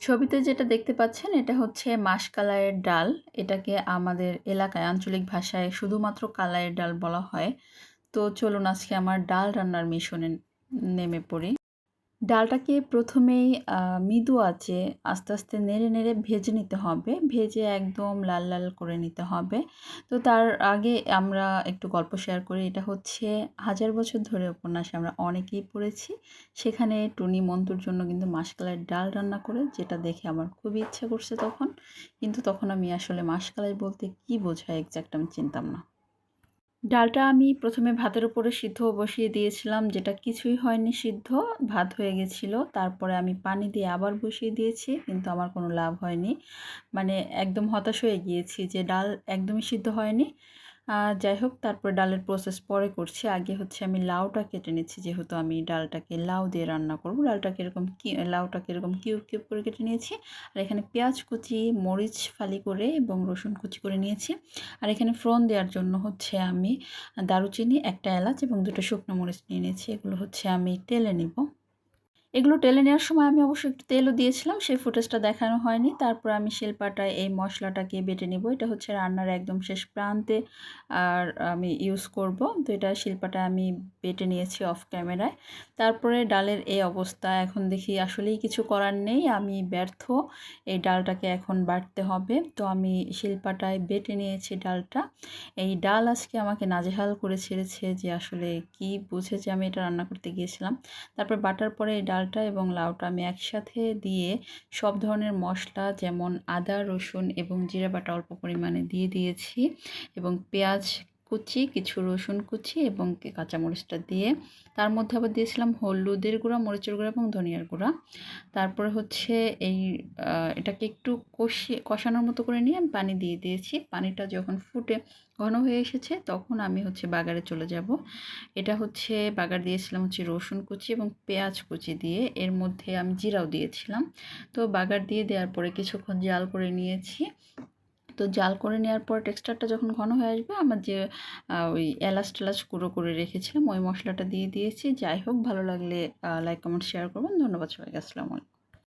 ছবিতে যেটা দেখতে পাচ্ছেন, এটা হচ্ছে মাসকালাইয়ের ডাল। এটাকে আমাদের এলাকায়, আঞ্চলিক ভাষায় শুধুমাত্র কালাইয়ের ডাল বলা হয়। তো চলুন আজকে আমার ডাল রান্নার মিশনে নেমে পড়ি। ডালটাকে প্রথমেই মৃদু আছে আস্তে, আস্তে নেড়ে, নেড়ে ভেজে নিতে হবে। ভেজে একদম লাল, লাল করে নিতে হবে। তো তার আগে আমরা একটু গল্প শেয়ার করি। এটা হচ্ছে হাজার বছর ধরে উপন্যাসে আমরা অনেকেই পড়েছি। সেখানে টুনি মন্টুর জন্য কিন্তু মাসকলাই ডাল রান্না করে যেটা দেখে আমার খুবই ইচ্ছা করছে তখন। কিন্তু তখন আমি আসলে মাসকলাই বলতে কী বোঝায় এক্সাক্ট আমি চিনতাম না। ডালটা আমি প্রথমে ভাতের উপরে সিদ্ধ বসিয়ে দিয়েছিলাম, যেটা কিছুই হয়নি সিদ্ধ, ভাত হয়ে গেছিল। তারপরে আমি পানি দিয়ে আবার বসিয়ে দিয়েছি, কিন্তু আমার কোনো লাভ হয়নি। মানে একদম হতাশ হয়ে গিয়েছি যে ডাল একদমই সিদ্ধ হয়নি। যাই হোক তারপরে ডালের প্রসেস পরে করছি। আগে হচ্ছে আমি লাউটা কেটে নিচ্ছি, যেহেতু আমি ডালটাকে লাউ দিয়ে রান্না করব। ডালটাকে এরকম কি, লাউটাকে এরকম কিউব কিউব করে কেটে নিয়েছি। আর এখানে পেঁয়াজ কুচি, মরিচ ফালি করে এবং রসুন কুচি করে নিয়েছি। আর এখানে ফ্রন দেওয়ার জন্য হচ্ছে আমি দারুচিনি, একটা এলাচ এবং দুটো শুকনো মরিচ নিয়ে নিয়েছি। এগুলো হচ্ছে আমি তেলে নিব। এগুলো টেলে নেওয়ার সময় আমি অবশ্যই একটু তেলও দিয়েছিলাম, সেই ফুটেজটা দেখানো হয়নি। তারপর আমি শিলপাটায় এই মশলাটাকে বেটে নেব। এটা হচ্ছে রান্নার একদম শেষ প্রান্তে আর আমি ইউজ করব। তো এটা শিলপাটায় আমি বেটে নিয়েছি অফ ক্যামেরায় তারপরে ডালের এই অবস্থা, এখন দেখি আসলেই কিছু করার নেই। আমি ব্যর্থ, এই ডালটাকে এখন বাটতে হবে। তো আমি শিলপাটায় বেটে নিয়েছি ডালটা। এই ডাল আজকে আমাকে নাজেহাল করে ছেড়েছে যে আসলে কি বুঝেছে আমি এটা রান্না করতে গিয়েছিলাম। তারপর বাটার পরে এই ডাল ডালটা এবং লাউটা আমি একসাথে দিয়ে সব ধরনের মশলা যেমন আদা, রসুন এবং জিরা বাটা অল্প পরিমাণে দিয়ে দিয়েছি এবং পেঁয়াজ কুচি, কিছু রসুন কুচি এবং কাঁচামরিচটা দিয়ে। তার মধ্যে আবার দিয়েছিলাম হলুদের গুঁড়া, মরিচের গুঁড়া এবং ধনিয়ার গুঁড়া। তারপরে হচ্ছে এই এটাকে একটু কষিয়ে, কষানোর মতো করে নিয়ে আমি পানি দিয়ে দিয়েছি। পানিটা যখন ফুটে ঘন হয়ে এসেছে তখন আমি হচ্ছে বাগারে চলে যাব। এটা হচ্ছে বাগার দিয়েছিলাম হচ্ছে রসুন কুচি এবং পেঁয়াজ কুচি দিয়ে। এর মধ্যে আমি জিরাও দিয়েছিলাম। তো বাগার দিয়ে দেওয়ার পরে কিছুক্ষণ জাল করে নিয়েছি। তো জাল করে নেওয়ার পর টেক্সচারটা যখন ঘন হয়ে আসবে, আমার যে ওই এলাচ টেলাচ গুঁড়ো করে রেখেছিলাম, ওই মশলাটা দিয়ে দিয়েছি। যাই হোক, ভালো লাগলে লাইক কমেন্ট শেয়ার করবেন। ধন্যবাদ সবাইকে। আসসালামু আলাইকুম।